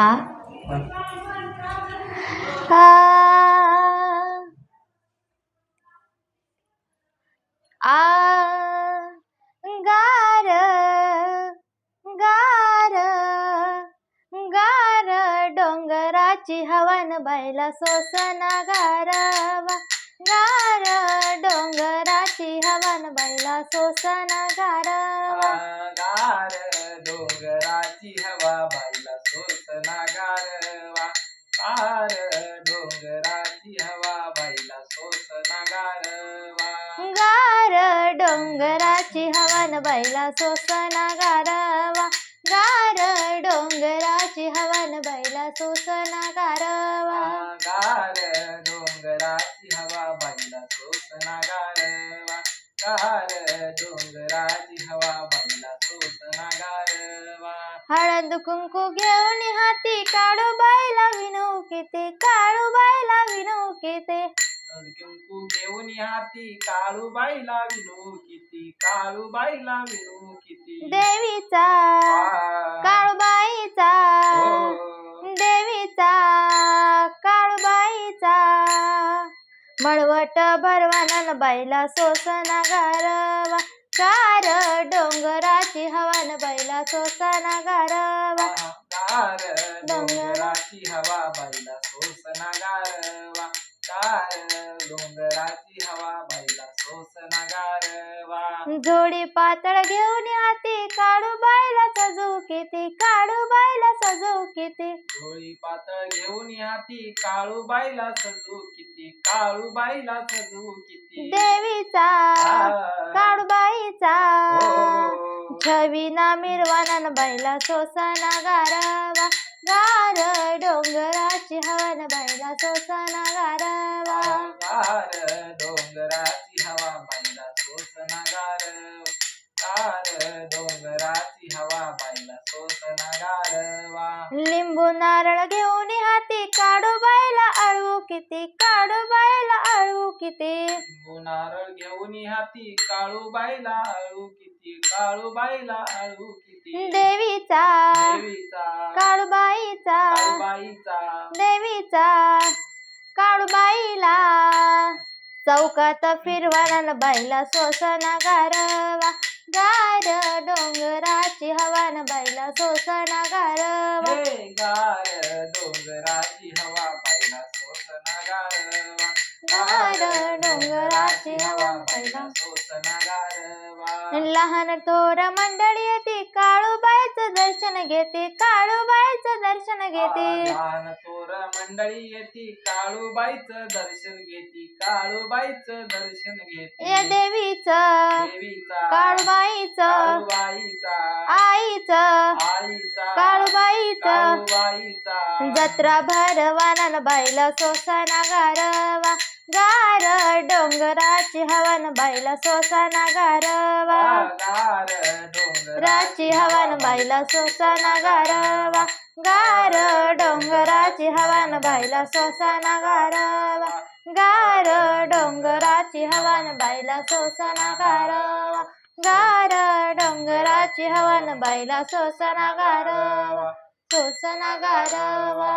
आ? आ. गार गार गार डोंगराची हवन बायला सोसना गारवा. गार डोंगराची हवन बायला सोसना गारवा. गार डोंगराची हवा बाईला सोसना गारवा गार डोंगराची हवा बाईला सोसना गारवा गार डोंगराची हवन बायला सोसना गारवा गार डोंगराची हवन बायला सोसना गारवा गार डोंगराची हवा बाईला सोसना गारवा गार डोंगराची हवा बाईला सोसना गारवा हळद कुंकू घेऊन हाती काळू बायला विनू किते काळू बायला विनू किते कुंकू घेऊन हाती काळू बाईला विनू किती काळू बाईला विनू किती देवीचा मळवट भरवानन बाईला सोसना गारवा. गार डोंगराची हवान बाईला सोसना गारवा. गार डोंगराची हवा बाईला सोसना गारवा. गार डोंगराची हवा बाईला सोसना गारवा. जोडी पातळ घेऊन हाती काळू बाईला सजू किती काळू बाईला सजू किती डोळी पातळ घेऊन हाती काळू बाईला सजू किती काळू बाईला सजू किती देवीचा काळूबाईचा हो. छवीना मिरवानन बाईला सोसाना गारवा. गार डोंगराची हवन बाईला सोसाना गारवा. गार डोंगराची हवा बाईला सोसना गारवा. गार डोंगराची लिंबू नारळ घेऊन हाती काढू बाईला अळू किती काढू बाईला अळू किती. लिंबू नारळ घेऊन हाती काळू बाईला आळू किती काळू बाईला आळू किती. देवीचा देवीचा काळूबाईचा देवीचा काळूबाईला चौकात फिरवाना बाईला सोसना गारवा. गार डोंगराची सोसना गारवा गार डोंगराची हवा बाईला सोसना गारवा गार डोंगराची हवा बाईला सोसना गारवा लहान थोर मंडळी येते काळूबाईचं दर्शन घेते काळूबाईचं दर्शन घेते. लहान थोर मंडळी येती काळूबाईचं दर्शन घेती काळूबाईचं दर्शन घेती या देवीचं देवीचा काळूबाईचं काळूबाईचा आईचं आईचा काळूबाईचं काळूबाईचा जत्रा भरवानन बाईला सोसाना गारवा गार डोंगराची हवन बाईला सोसाना गारवा राची हवन बाईला सोसाना गारवा गार डोंगराची हवन बाईला सोसाना गारवा गार डोंगराची हवन बाईला सोसाना गारवा गार डोंगराची हवन बाईला सोसाना गारवा सोसना गारवा.